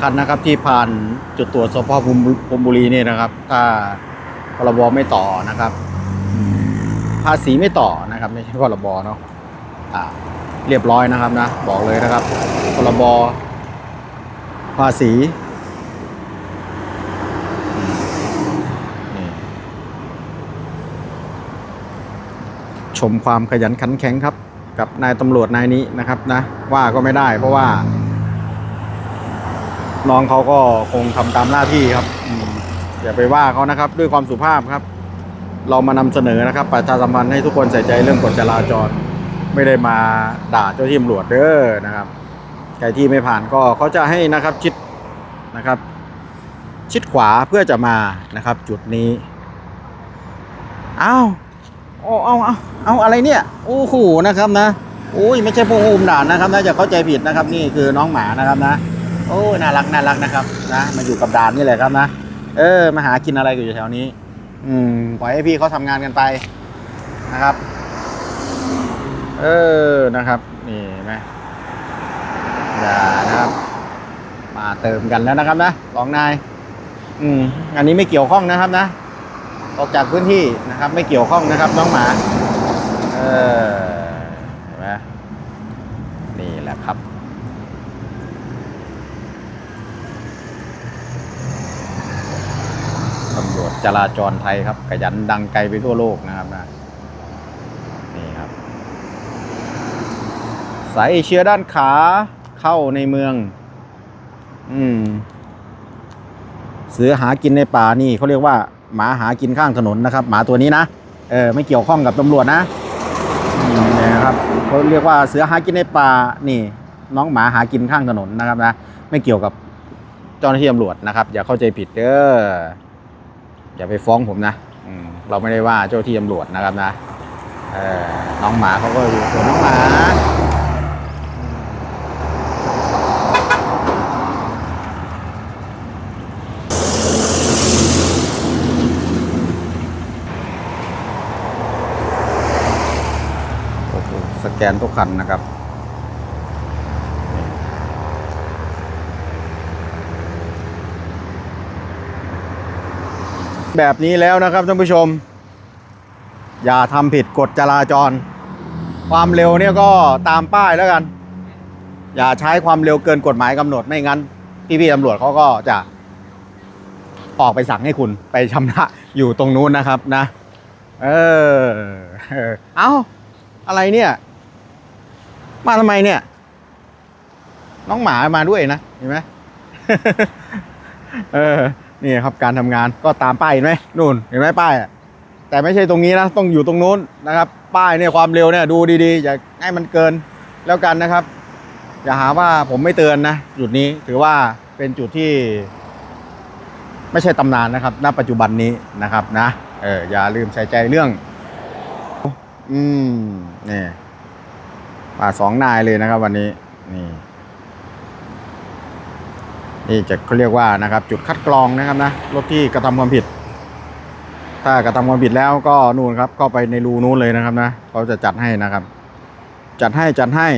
คันนะครับที่ผ่านจุดตรวจสพพรมบุรีนี่นะครับ ถ้าพรบไม่ต่อนะครับภาษีไม่ต่อนะครับไม่ใช่พรบเนาะอ่าเรียบร้อยนะครับนะ บอกเลยนะครับพรบภาษีชมความขยันขันแข็งครับ กับนายตำรวจนายนี้นะครับนะ ว่าก็ไม่ได้เพราะว่า น้องเขาก็คงทำตามหน้าที่ครับอย่าไปว่าเขานะครับ ด้วยความสุภาพครับ เรามานำเสนอนะครับประชาสัมพันธ์ให้ทุกคนใส่ใจเรื่องกฎจราจร ไม่ได้มาด่าเจ้าที่ตำรวจเด้อนะครับใครที่ไม่ผ่านก็เขาจะให้นะครับชิดนะครับ ชิดขวาเพื่อจะมานะครับ จุดนี้อ้าวเอาเอาเอาเอาอะไรเนี่ยโอ้โหนะครับนะโอ้ยไม่ใช่พวกอุ้มด่านนะครับนะอย่าเข้าใจผิดนะครับ นี่คือน้องหมานะครับนะ โอ้น่ารักน่ารักนะครับนะมาอยู่กับด่านนี่แหละครับนะเออมาหากินอะไรอยู่แถวนี้ อืมปล่อยให้พี่เขาทำงานกันไปนะครับ เออนะครับ นี่ไหมอย่านะครับ มาเติมกันแล้วนะครับนะสองนายอืมอันนี้ไม่เกี่ยวข้องนะครับนะออกจากพื้นที่นะครับ ไม่เกี่ยวข้องนะครับ น้องหมา เออเห็นไหมนี่แหละครับ ตำรว จราจรไทยครับขยันดังไกลไปทั่วโลกนะครับนะนี่ครับ สายเอเชียด้านขาเข้าในเมือง อืม เสือหากินในป่านี่เขาเรียกว่า หมาหากินข้างถนนนะครับ หมาตัวนี้นะเออไม่เกี่ยวข้องกับตำรวจนะนี่นะครับเขาเรียกว่าเสือหากินในป่านี่ น้องหมาหากินข้างถนนนะครับนะไม่เกี่ยวกับเจ้าหน้าที่ตำรวจนะครับ อย่าเข้าใจผิดเด้อ อย่าไปฟ้องผมนะเราไม่ได้ว่าเจ้าที่ตำรวจนะครับนะน้องหมาเขาก็อยู่ส่วนน้องหมาโอ้โหสแกนทุกคันนะครับ แบบนี้แล้วนะครับท่านผู้ชม อย่าทำผิดกฎจราจร ความเร็วเนี่ยก็ตามป้ายแล้วกัน อย่าใช้ความเร็วเกินกฎหมายกำหนดไม่งั้น พี่ๆตำรวจเขาก็จะ ออกไปสั่งให้คุณไปชำระอยู่ตรงนู้นนะครับนะ เออ เออเอาอะไรเนี่ย มาทำไมเนี่ย น้องหมามาด้วยนะ เห็นไหม เออ นี่ครับการทำงานก็ตามป้ายเห็นไหมนู่นเห็นไหมป้ายอะแต่ไม่ใช่ตรงนี้นะต้องอยู่ตรงนู้นนะครับ ป้ายเนี่ยความเร็วเนี่ยดูดีๆ อย่าให้มันเกินแล้วกันนะครับ อย่าหาว่าผมไม่เตือนนะ จุดนี้ถือว่าเป็นจุดที่ ไม่ใช่ตำนานนะครับณปัจจุบันนี้นะครับนะเอออย่าลืมใส่ใจเรื่อง อืมนี่มาสองนายเลยนะครับ วันนี้นี่ นี่จะเขาเรียกว่านะครับจุดคัดกรองนะครับนะรถที่กระทำความผิด ถ้ากระทำความผิดแล้วก็นู่นครับก็ไปในรูนู้นเลยนะครับนะเขาจะจัดให้นะครับ จัดให้จัดให้